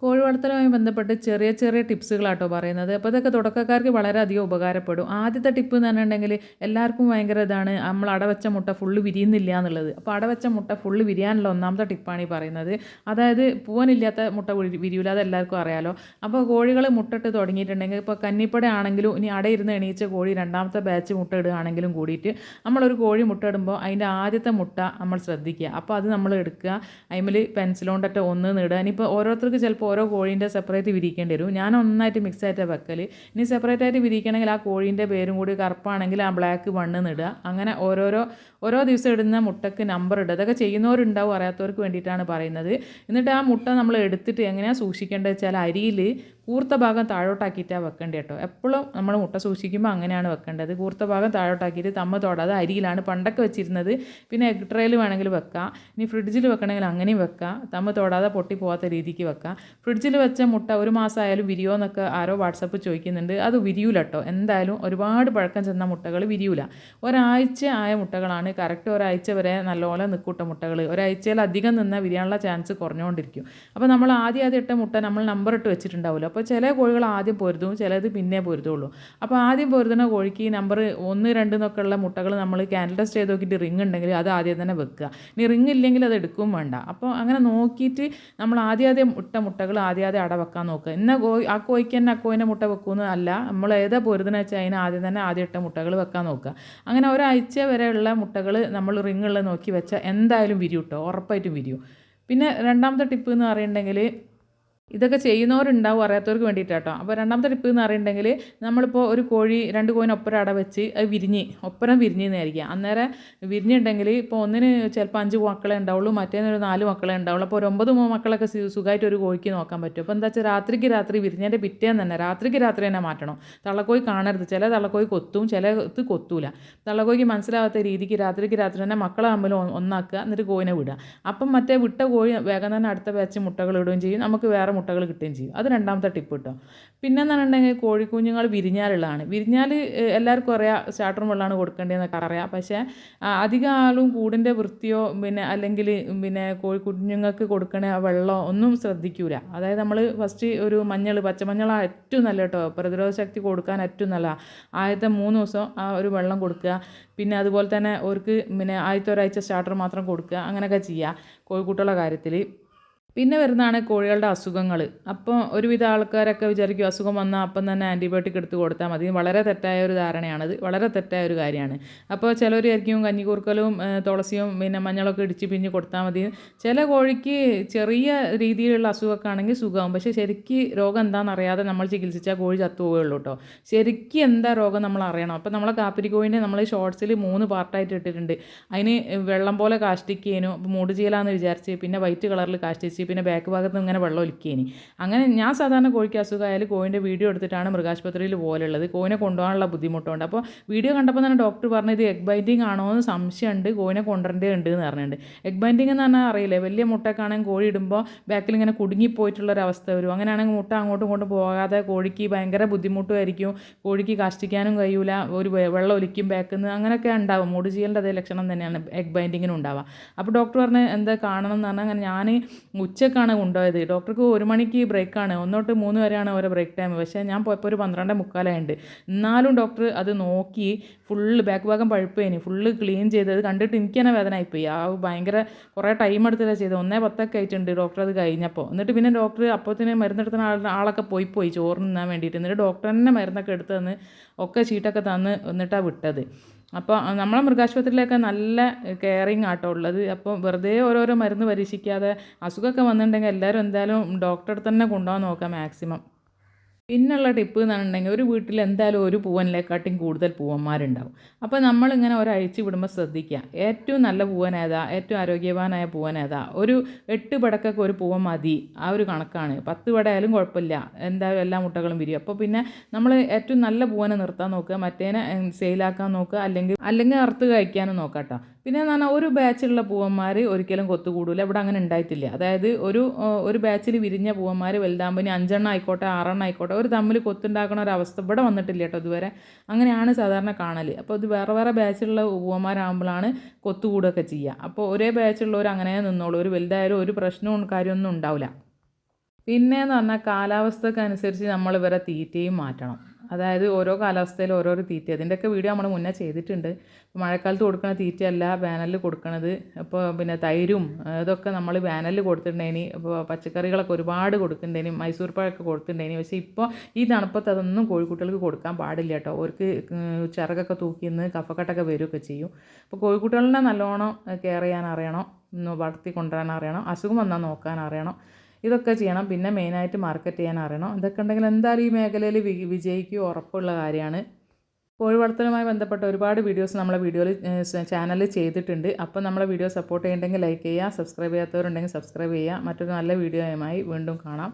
con കോഴി വളർത്തലുമായി ബന്ധപ്പെട്ട് ചെറിയ ചെറിയ ടിപ്സുകളാട്ടോ പറയുന്നത്. അപ്പോൾ ഇതൊക്കെ തുടക്കക്കാർക്ക് വളരെയധികം ഉപകാരപ്പെടും. ആദ്യത്തെ ടിപ്പ് എന്ന് പറഞ്ഞിട്ടുണ്ടെങ്കിൽ എല്ലാവർക്കും ഭയങ്കര ഇതാണ് നമ്മൾ അടവച്ച മുട്ട ഫുള്ള് വിരിയുന്നില്ല എന്നുള്ളത്. അപ്പോൾ അടവച്ച മുട്ട ഫുള്ള് വിരിയാനുള്ള ഒന്നാമത്തെ ടിപ്പാണ് ഈ പറയുന്നത്. അതായത് പൂവനില്ലാത്ത മുട്ട വിരിയൂല അത് എല്ലാവർക്കും അറിയാലോ. അപ്പോൾ കോഴികൾ മുട്ടിട്ട് തുടങ്ങിയിട്ടുണ്ടെങ്കിൽ ഇപ്പോൾ കന്നിപ്പട ആണെങ്കിലും ഇനി അടയിരുന്ന് എണീച്ച കോഴി രണ്ടാമത്തെ ബാച്ച് മുട്ട ഇടുകയാണെങ്കിലും കൂടിയിട്ട് നമ്മളൊരു കോഴി മുട്ട ഇടുമ്പോൾ അതിന്റെ ആദ്യത്തെ മുട്ട നമ്മൾ ശ്രദ്ധിക്കുക. അപ്പോൾ അത് നമ്മൾ എടുക്കുക. അതിൽ പെൻസിലോണ്ടറ്റ ഒന്ന് നിടുക ഇനിയിപ്പോൾ ഓരോരുത്തർക്ക് ചിലപ്പോൾ ഓരോ കോഴീന്റെ സെപ്പറേറ്റ് വിരിക്കേണ്ടി വരും. ഞാൻ ഒന്നായിട്ട് മിക്സ് ആയിട്ട് വെക്കൽ ഇനി സെപ്പറേറ്റ് ആയിട്ട് വിരിക്കണമെങ്കിൽ ആ കോഴീന്റെ പേരും കൂടി കറുപ്പാണെങ്കിൽ ആ ബ്ലാക്ക് വണ്ണ് ഇടുക. അങ്ങനെ ഓരോരോ ഓരോ ദിവസം ഇടുന്ന മുട്ടക്ക് നമ്പർ ഇടുക. അതൊക്കെ ചെയ്യുന്നവരുണ്ടാവും അറിയാത്തവർക്ക് വേണ്ടിയിട്ടാണ് പറയുന്നത്. എന്നിട്ട് ആ മുട്ട നമ്മൾ എടുത്തിട്ട് എങ്ങനെയാണ് സൂക്ഷിക്കേണ്ടത് വെച്ചാൽ അരിയിൽ കൂർത്ത ഭാഗം താഴോട്ടാക്കിയിട്ടാണ് വെക്കേണ്ടത് കേട്ടോ എപ്പോഴും നമ്മൾ മുട്ട സൂക്ഷിക്കുമ്പോൾ അങ്ങനെയാണ് വെക്കേണ്ടത് കൂർത്ത ഭാഗം താഴോട്ടാക്കിയിട്ട് തമ്മ തൊടാതെ അരിയിലാണ് പണ്ടൊക്കെ വെച്ചിരുന്നത്. പിന്നെ എഗ് ട്രേയിൽ വേണമെങ്കിൽ വെക്കാം. ഇനി ഫ്രിഡ്ജിൽ വെക്കണമെങ്കിൽ അങ്ങനെയും വെക്കാം. തമ്മ തൊടാതെ പൊട്ടി പോകാത്ത രീതിക്ക് വെക്കാം. ഫ്രിഡ്ജിൽ വെച്ച മുട്ട ഒരു മാസമായാലും വിരിയോ എന്നൊക്കെ ആരോ വാട്സപ്പ് ചോദിക്കുന്നുണ്ട്. അത് വിരിയൂല കേട്ടോ എന്തായാലും ഒരുപാട് പഴക്കം ചെന്ന മുട്ടകൾ വിരിയൂല. ഒരാഴ്ച ആയ മുട്ടകളാണ്. കറക്റ്റ് ഒരാഴ്ച വരെ നല്ലപോലെ നിൽക്കൂട്ട മുട്ടകൾ ഒരാഴ്ചയിൽ അധികം നിന്നാൽ വിരിയാനുള്ള ചാൻസ് കുറഞ്ഞുകൊണ്ടിരിക്കും അപ്പോൾ നമ്മൾ ആദ്യം ആദ്യം ഇട്ട മുട്ട നമ്മൾ നമ്പർ ഇട്ട് വെച്ചിട്ടുണ്ടാവുമല്ലോ. ചില കോഴികൾ ആദ്യം പൊരുതും ചിലത് പിന്നെ പൊരുതുള്ളൂ. അപ്പോൾ ആദ്യം പൊരുതുന്ന കോഴിക്ക് നമ്പർ ഒന്ന് രണ്ട് എന്നൊക്കെ ഉള്ള മുട്ടകൾ നമ്മൾ ക്യാൻഡിൽ ടെസ്റ്റ് ചെയ്ത് നോക്കിയിട്ട് റിങ് ഉണ്ടെങ്കിൽ അത് ആദ്യം തന്നെ വെക്കുക. ഇനി റിങ് ഇല്ലെങ്കിൽ അത് എടുക്കും വേണ്ട. അപ്പോൾ അങ്ങനെ നോക്കിയിട്ട് നമ്മൾ ആദ്യം ആദ്യം ഇട്ട മുട്ടകൾ ആദ്യം ആദ്യം അട വെക്കാൻ നോക്കുക. ഇന്ന കോഴി ആ കോഴിക്ക് തന്നെ ആ കോഴിന്റെ മുട്ട വെക്കുമെന്ന് നമ്മൾ ഏതാ പൊരുതെന്ന് വെച്ചാൽ അതിന് ആദ്യം തന്നെ ആദ്യം ഇട്ട മുട്ടകൾ വെക്കാൻ നോക്കുക. അങ്ങനെ ഒരാഴ്ച വരെയുള്ള മുട്ടകൾ നമ്മൾ റിങ്ങുള്ള നോക്കി വെച്ചാൽ എന്തായാലും വിരിയും ഉറപ്പായിട്ടും വിരിയും. പിന്നെ രണ്ടാമത്തെ ടിപ്പ് എന്ന് പറയുന്നുണ്ടെങ്കിൽ ഇതൊക്കെ ചെയ്യുന്നവരുണ്ടാവും അറിയാത്തവർക്ക് വേണ്ടിയിട്ടാട്ടോ. അപ്പോൾ രണ്ടാമത്തെ ടിപ്പ് എന്ന് പറയുന്നുണ്ടെങ്കിൽ നമ്മളിപ്പോൾ ഒരു കോഴി രണ്ട് കോഴിന് ഒപ്പരം അട വെച്ച് അത് വിരിഞ്ഞ് ഒപ്പരം വിരിഞ്ഞെന്നായിരിക്കുക അന്നേരം വിരിഞ്ഞിട്ടുണ്ടെങ്കിൽ ഇപ്പോൾ ഒന്നിന് ചിലപ്പോൾ അഞ്ച് മക്കളെ ഉണ്ടാവുള്ളൂ മറ്റേന്നൊരു നാല് മക്കളെ ഉണ്ടാവുള്ളൂ. അപ്പോൾ ഒരു ഒമ്പത് മക്കളൊക്കെ സുഖമായിട്ട് ഒരു കോഴിക്ക് നോക്കാൻ പറ്റും. അപ്പോൾ എന്താ വെച്ചാൽ രാത്രിക്ക് രാത്രി വിരിഞ്ഞതിന്റെ പിറ്റേന്ന് തന്നെ രാത്രിക്ക് രാത്രി തന്നെ മാറ്റണം. തള്ളക്കോഴി കാണരുത്. ചില തള്ളക്കോഴി കൊത്തും ചില ഇത് കൊത്തൂല. തള്ളക്കോഴിക്ക് മനസ്സിലാവാത്ത രീതിക്ക് രാത്രിക്ക് രാത്രി തന്നെ മക്കളെ തമ്മിൽ ഒന്നാക്കുക എന്നിട്ട് കോഴിനെ വിടുക. അപ്പം മറ്റേ വിട്ട കോഴി വേഗം തന്നെ അടുത്ത ബാച്ച് മുട്ടകൾ ഇടുകയും ചെയ്യും. നമുക്ക് വേറെ മുട്ടകൾ കിട്ടുകയും ചെയ്യും. അത് രണ്ടാമത്തെ ടിപ്പ് കിട്ടും പിന്നെ പറഞ്ഞിട്ടുണ്ടെങ്കിൽ കോഴിക്കുഞ്ഞുങ്ങൾ വിരിഞ്ഞാലുള്ളതാണ്. വിരിഞ്ഞാൽ എല്ലാവർക്കും അറിയാം സ്റ്റാർട്ടർ വെള്ളമാണ് കൊടുക്കേണ്ടതെന്നൊക്കെ അറിയാം. പക്ഷേ അധികം ആളും കൂടിന്റെ വൃത്തിയോ പിന്നെ അല്ലെങ്കിൽ പിന്നെ കോഴിക്കുഞ്ഞുങ്ങൾക്ക് കൊടുക്കണ വെള്ളമോ ഒന്നും ശ്രദ്ധിക്കൂല. അതായത് നമ്മൾ ഫസ്റ്റ് ഒരു മഞ്ഞൾ പച്ചമഞ്ഞളാണ് ഏറ്റവും നല്ല കേട്ടോ പ്രതിരോധ ശക്തി കൊടുക്കാൻ ഏറ്റവും നല്ല ആദ്യത്തെ മൂന്ന് ദിവസം ആ ഒരു വെള്ളം കൊടുക്കുക. പിന്നെ അതുപോലെ തന്നെ അവർക്ക് പിന്നെ ആദ്യത്തെ ഒരാഴ്ച സ്റ്റാർട്ടർ മാത്രം കൊടുക്കുക. അങ്ങനെയൊക്കെ ചെയ്യുക. കോഴിക്കുട്ടികളുടെ കാര്യത്തിൽ പിന്നെ വരുന്നതാണ് കോഴികളുടെ അസുഖങ്ങൾ അപ്പോൾ ഒരുവിധ ആൾക്കാരൊക്കെ വിചാരിക്കും അസുഖം വന്നാൽ അപ്പം തന്നെ ആന്റിബയോട്ടിക് എടുത്ത് കൊടുത്താൽ മതി. വളരെ തെറ്റായ ഒരു ധാരണയാണത് വളരെ തെറ്റായ ഒരു കാര്യമാണ്. അപ്പോൾ ചിലർ ആയിരിക്കും കഞ്ഞിക്കൂർക്കലും തുളസിയും പിന്നെ മഞ്ഞളൊക്കെ ഇടിച്ച് പിഞ്ഞ് കൊടുത്താൽ മതി. ചില കോഴിക്ക് ചെറിയ രീതിയിലുള്ള അസുഖമൊക്കെ ആണെങ്കിൽ സുഖമാവും. പക്ഷേ ശരിക്ക് രോഗം എന്താണെന്ന് അറിയാതെ നമ്മൾ ചികിത്സിച്ചാൽ കോഴി ചത്തുപോവുകയുള്ളൂ കേട്ടോ. ശരിക്കും എന്താ രോഗം നമ്മൾ അറിയണം. അപ്പോൾ നമ്മളെ കാപ്പിരിക്കോഴിനെ നമ്മൾ ഷോർട്സിൽ മൂന്ന് പാർട്ടായിട്ട് ഇട്ടിട്ടുണ്ട്. അതിന് വെള്ളം പോലെ കാഷ്ടിക്കേനു. മൂട് ചെയ്യലാന്ന് വിചാരിച്ച് പിന്നെ വൈറ്റ് കളറിൽ കാഷ്ടിച്ച് പിന്നെ ബാക്ക് ഭാഗത്ത് ഇങ്ങനെ വെള്ളം ഒലിക്കേനി. അങ്ങനെ ഞാൻ സാധാരണ കോഴിക്ക് അസുഖമായാലും കോഴിന്റെ വീഡിയോ എടുത്തിട്ടാണ് മൃഗാശുപത്രിയിൽ പോലുള്ളത്. കോഴിനെ കൊണ്ടുപോകാനുള്ള ബുദ്ധിമുട്ടുണ്ട്. അപ്പോൾ വീഡിയോ കണ്ടപ്പോൾ തന്നെ ഡോക്ടർ പറഞ്ഞു ഇത് എഗ് ബൈൻഡിങ് ആണോ എന്ന് സംശയമുണ്ട്. കോഴിനെ കൊണ്ടുവരേണ്ടതുണ്ട് എന്ന് പറഞ്ഞിട്ടുണ്ട്. എഗ് ബൈൻഡിങ് എന്ന് പറഞ്ഞാൽ അറിയില്ല? വലിയ മുട്ടക്കാണെങ്കിൽ കോഴി ഇടുമ്പോൾ ബാക്കിൽ ഇങ്ങനെ കുടുങ്ങിപ്പോയിട്ടുള്ളൊരവസ്ഥ വരും. അങ്ങനെയാണെങ്കിൽ മുട്ട അങ്ങോട്ടും ഇങ്ങോട്ടും പോകാതെ കോഴിക്ക് ഭയങ്കര ബുദ്ധിമുട്ടുമായിരിക്കും. കോഴിക്ക് കാഷ്ടിക്കാനും കഴിയൂല. ഒരു വെള്ളം ഒലിക്കും ബാക്കിൽ നിന്ന് അങ്ങനെയൊക്കെ ഉണ്ടാവും. മൂട് ചെയ്യേണ്ട അതേ ലക്ഷണം തന്നെയാണ് എഗ് ബൈൻഡിങ്ങിനും ഉണ്ടാവുക. അപ്പോൾ ഡോക്ടർ പറഞ്ഞ് എന്താ കാണണം? എന്ന് പറഞ്ഞാൽ ഞാൻ ഉച്ചക്കാണ് കൊണ്ടുപോയത്. ഡോക്ടർക്ക് ഒരു മണിക്ക് ബ്രേക്കാണ്. ഒന്നോട്ട് മൂന്ന് വരെയാണ് ഓരോ ബ്രേക്ക് ടൈം. പക്ഷേ ഞാൻ പോയപ്പോൾ ഒരു പന്ത്രണ്ട് മുക്കാലായുണ്ട്. എന്നാലും ഡോക്ടർ അത് നോക്കി ഫുള്ള് ബാക്ക് ഭാഗം പഴുപ്പേനി. ഫുള്ള് ക്ലീൻ ചെയ്തത് കണ്ടിട്ട് എനിക്ക് തന്നെ വേദന ആയിപ്പോയി ആ ഭയങ്കര കുറേ ടൈം എടുത്തില്ല ചെയ്തത്. ഒന്നേ പത്തൊക്കെ ആയിട്ടുണ്ട് ഡോക്ടർ അത് കഴിഞ്ഞപ്പോൾ. എന്നിട്ട് പിന്നെ ഡോക്ടർ അപ്പോഴത്തേന് മരുന്നെടുത്തുന്ന ആളൊക്കെ പോയി പോയി ചോറ് നിന്നാൻ വേണ്ടിയിട്ട്. എന്നിട്ട് ഡോക്ടർ തന്നെ മരുന്നൊക്കെ എടുത്ത് തന്ന് ഒക്കെ ചീട്ടൊക്കെ തന്ന് എന്നിട്ടാണ് വിട്ടത്. അപ്പോൾ നമ്മളെ മൃഗാശുപത്രിയിലൊക്കെ നല്ല കെയറിങ് ആട്ടോ ഉള്ളത്. അപ്പോൾ വെറുതെ ഓരോരോ മരുന്ന് പരീക്ഷിക്കാതെ അസുഖമൊക്കെ വന്നിട്ടുണ്ടെങ്കിൽ എല്ലാവരും എന്തായാലും ഡോക്ടറെ തന്നെ കൊണ്ടുപോകാൻ നോക്കാം മാക്സിമം പിന്നുള്ള ടിപ്പ് എന്ന് പറഞ്ഞിട്ടുണ്ടെങ്കിൽ ഒരു വീട്ടിൽ എന്തായാലും ഒരു പൂവനിലേക്കാട്ടും കൂടുതൽ പൂവന്മാരുണ്ടാവും. അപ്പോൾ നമ്മളിങ്ങനെ ഒരഴിച്ച് വിടുമ്പോൾ ശ്രദ്ധിക്കുക ഏറ്റവും നല്ല പൂവൻ ഏതാ? ഏറ്റവും ആരോഗ്യവാനായ പൂവൻ ഏതാ? ഒരു എട്ട് പടക്കൊക്കെ ഒരു പൂവൻ മതി. ആ ഒരു കണക്കാണ്. പത്ത് പടയായാലും കുഴപ്പമില്ല. എന്തായാലും എല്ലാ മുട്ടകളും വിരിയും. അപ്പോൾ പിന്നെ നമ്മൾ ഏറ്റവും നല്ല പൂവനെ നിർത്താൻ നോക്കുക. മറ്റേനെ സെയിലാക്കാൻ നോക്കുക. അല്ലെങ്കിൽ അല്ലെങ്കിൽ അറുത്ത് കഴിക്കാനും നോക്കാട്ടോ പിന്നെ എന്ന് പറഞ്ഞാൽ ഒരു ബാച്ചിലുള്ള പൂവന്മാർ ഒരിക്കലും കൊത്തുകൂടില്ല ഇവിടെ അങ്ങനെ ഉണ്ടായിട്ടില്ല. അതായത് ഒരു ഒരു ബാച്ചിൽ വിരിഞ്ഞ പൂവന്മാർ വലുതാകുമ്പോൾ അഞ്ചെണ്ണം ആയിക്കോട്ടെ ആറെണ്ണം ആയിക്കോട്ടെ ഒരു തമ്മിൽ കൊത്തുണ്ടാക്കുന്ന ഒരു അവസ്ഥ ഇവിടെ വന്നിട്ടില്ല കേട്ടോ ഇതുവരെ. അങ്ങനെയാണ് സാധാരണ കാണൽ അപ്പോൾ ഇത് വേറെ വേറെ ബാച്ചിലുള്ള ഉപ്പുമാരാകുമ്പോഴാണ് കൊത്തുകൂടൊക്കെ ചെയ്യുക അപ്പോൾ ഒരേ ബാച്ചിലുള്ളവർ അങ്ങനെ നിന്നോളൂ. ഒരു വലുതായാലും ഒരു പ്രശ്നവും കാര്യമൊന്നും ഉണ്ടാവില്ല പിന്നെയെന്ന് പറഞ്ഞാൽ കാലാവസ്ഥക്കനുസരിച്ച് നമ്മൾ ഇവരെ തീറ്റയും മാറ്റണം. അതായത് ഓരോ കാലാവസ്ഥയിൽ ഓരോരോ തീറ്റ. അതിന്റെയൊക്കെ വീഡിയോ നമ്മൾ മുന്നേ ചെയ്തിട്ടുണ്ട്. മഴക്കാലത്ത് കൊടുക്കുന്ന തീറ്റയല്ല വേനലിൽ കൊടുക്കണത്. അപ്പോൾ പിന്നെ തൈരും അതൊക്കെ നമ്മൾ വേനലിൽ കൊടുത്തിട്ടുണ്ടേനി. ഇപ്പോൾ പച്ചക്കറികളൊക്കെ ഒരുപാട് കൊടുക്കുന്നുണ്ടേനി മൈസൂർ പഴമൊക്കെ കൊടുത്തിട്ടുണ്ടേനി. പക്ഷേ ഇപ്പോൾ ഈ തണുപ്പത്ത് അതൊന്നും കോഴിക്കുട്ടികൾക്ക് കൊടുക്കാൻ പാടില്ല കേട്ടോ. അവർക്ക് ചിറകൊക്കെ തൂക്കി നിന്ന് കഫക്കെട്ടൊക്കെ വരികയൊക്കെ ചെയ്യും. അപ്പോൾ കോഴിക്കുട്ടികളെ നല്ലോണം കെയർ ചെയ്യാൻ അറിയണം. വളർത്തി കൊണ്ടുവരാൻ അറിയണം. അസുഖം വന്നാൽ നോക്കാൻ അറിയണം. ഇതൊക്കെ ചെയ്യണം. പിന്നെ മെയിനായിട്ട് മാർക്കറ്റ് ചെയ്യാൻ അറിയണം. ഇതൊക്കെ ഉണ്ടെങ്കിൽ എന്തായാലും ഈ മേഖലയിൽ വിജയിക്കുക ഉറപ്പുള്ള കാര്യമാണ്. കോഴിവളർത്തലുമായി ബന്ധപ്പെട്ട ഒരുപാട് വീഡിയോസ് നമ്മളെ വീഡിയോയിൽ ചാനലിൽ ചെയ്തിട്ടുണ്ട്. അപ്പോൾ നമ്മളെ വീഡിയോ സപ്പോർട്ട് ചെയ്യണമെങ്കിൽ ലൈക്ക് ചെയ്യുക. സബ്സ്ക്രൈബ് ചെയ്യാത്തവരുണ്ടെങ്കിൽ സബ്സ്ക്രൈബ് ചെയ്യുക. മറ്റൊരു നല്ല വീഡിയോയുമായി വീണ്ടും കാണാം.